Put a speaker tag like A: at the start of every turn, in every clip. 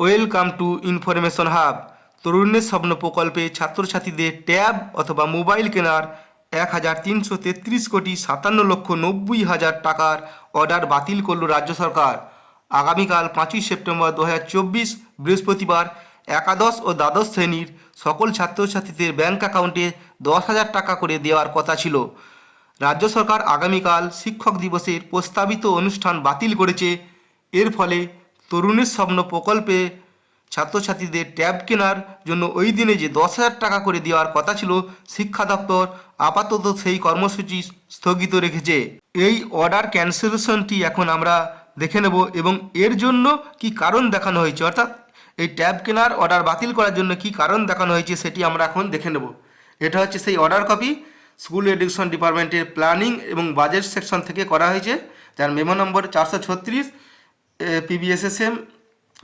A: Welcome to information hub. তরুণের স্বপ্ন প্রকল্পে ছাত্রছাত্রীদের ট্যাব অথবা মোবাইল কেনার এক হাজার তিনশো তেত্রিশ কোটি সাতান্ন লক্ষ নব্বই হাজার টাকার অর্ডার বাতিল করল রাজ্য সরকার। আগামীকাল পাঁচই সেপ্টেম্বর দু হাজার চব্বিশ বৃহস্পতিবার একাদশ ও দ্বাদশ শ্রেণির সকল ছাত্রছাত্রীদের ব্যাংক অ্যাকাউন্টে দশ হাজার টাকা করে দেওয়ার কথা ছিল। রাজ্য সরকার আগামীকাল শিক্ষক দিবসের প্রস্তাবিত অনুষ্ঠান বাতিল করেছে। এর ফলে তরুণের স্বপ্ন প্রকল্পে ছাত্রছাত্রীদের ট্যাব কেনার জন্য ওই দিনে যে দশ হাজার টাকা করে দেওয়ার কথা ছিল শিক্ষা দপ্তর, আপাতত সেই কর্মসূচি স্থগিত রেখেছে। এই অর্ডার ক্যান্সেলেশনটি এখন আমরা দেখে নেব এবং এর জন্য কি কারণ দেখানো হয়েছে? অর্থাৎ এই ট্যাব কেনার অর্ডার বাতিল করার জন্য কি কারণ দেখানো হয়েছে সেটি আমরা এখন দেখে নেব। এটা হচ্ছে সেই অর্ডার কপি স্কুল এডুকেশন ডিপার্টমেন্টের প্ল্যানিং এবং বাজেট সেকশন থেকে করা হয়েছে, যার মেমো নম্বর চারশো ছত্রিশ PBSSM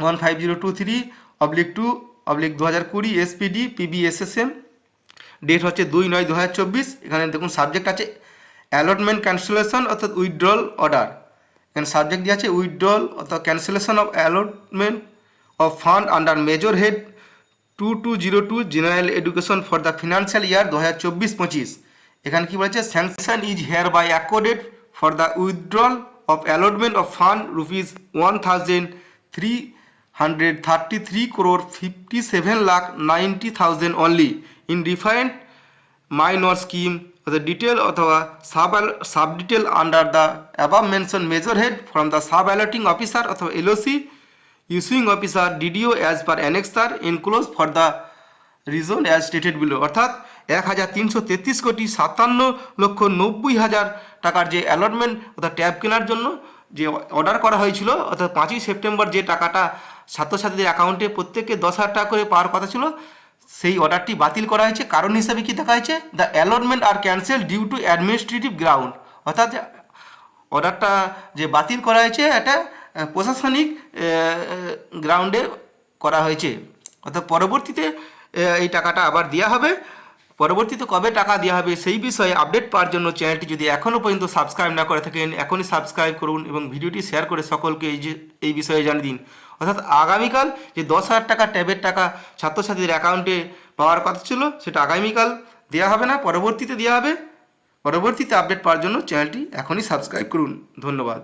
A: one five zero two three oblique two oblique দু হাজার কুড়ি এসপিডি পিবিএসএসএম ডেট হচ্ছে দুই নয় দু হাজার চব্বিশ। এখানে দেখুন সাবজেক্ট আছে অ্যালটমেন্ট ক্যান্সেলেশন অর্থাৎ উইথড্রল অর্ডার এখানে সাবজেক্ট দিয়ে আছে উইথড্রল অর্থাৎ cancellation of allotment of fund under major head two two zero two general education for the financial year দু হাজার চব্বিশ পঁচিশ। এখানে কি বলেছে sanction is hereby accorded for the withdrawal three hundred thirty three crore fifty seven lakh ninety thousand only in different minor scheme, the detail অথবা sub sub detail under the above mention major head from the sub allotting officer অথবা LOC issuing officer DDO as per annexure enclose for the reason as stated below অর্থাৎ এক হাজার তিনশো তেত্রিশ কোটি সাতান্ন লক্ষ নব্বই হাজার টাকার যে অ্যালটমেন্ট অর্থাৎ ট্যাব কেনার জন্য যে অর্ডার করা হয়েছিল, অর্থাৎ পাঁচই সেপ্টেম্বর যে টাকাটা ছাত্রছাত্রীদের অ্যাকাউন্টে প্রত্যেককে দশ হাজার টাকা করে পাওয়ার কথা ছিল, সেই অর্ডারটি বাতিল করা হয়েছে। কারণ হিসাবে কি দেখা হয়েছে? The allotment are cancel due to administrative ground অর্থাৎ অর্ডারটা যে বাতিল করা হয়েছে, এটা প্রশাসনিক গ্রাউন্ডে করা হয়েছে। অর্থাৎ পরবর্তীতে এই টাকাটা আবার দেওয়া হবে। পরবর্তীতে কবে টাকা দেওয়া হবে সেই বিষয়ে আপডেট পাওয়ার জন্য চ্যানেলটি যদি এখনও পর্যন্ত সাবস্ক্রাইব না করে থাকেন, এখনই সাবস্ক্রাইব করুন এবং ভিডিওটি শেয়ার করে সকলকে এই যে, এই বিষয়ে জানিয়ে দিন। অর্থাৎ আগামীকাল যে দশ হাজার টাকা ট্যাবের টাকা ছাত্রছাত্রীদের অ্যাকাউন্টে পাওয়ার কথা ছিল, সেটা আগামীকাল দেওয়া হবে না, পরবর্তীতে দেওয়া হবে। পরবর্তীতে আপডেট পাওয়ার জন্য চ্যানেলটি এখনই সাবস্ক্রাইব করুন। ধন্যবাদ।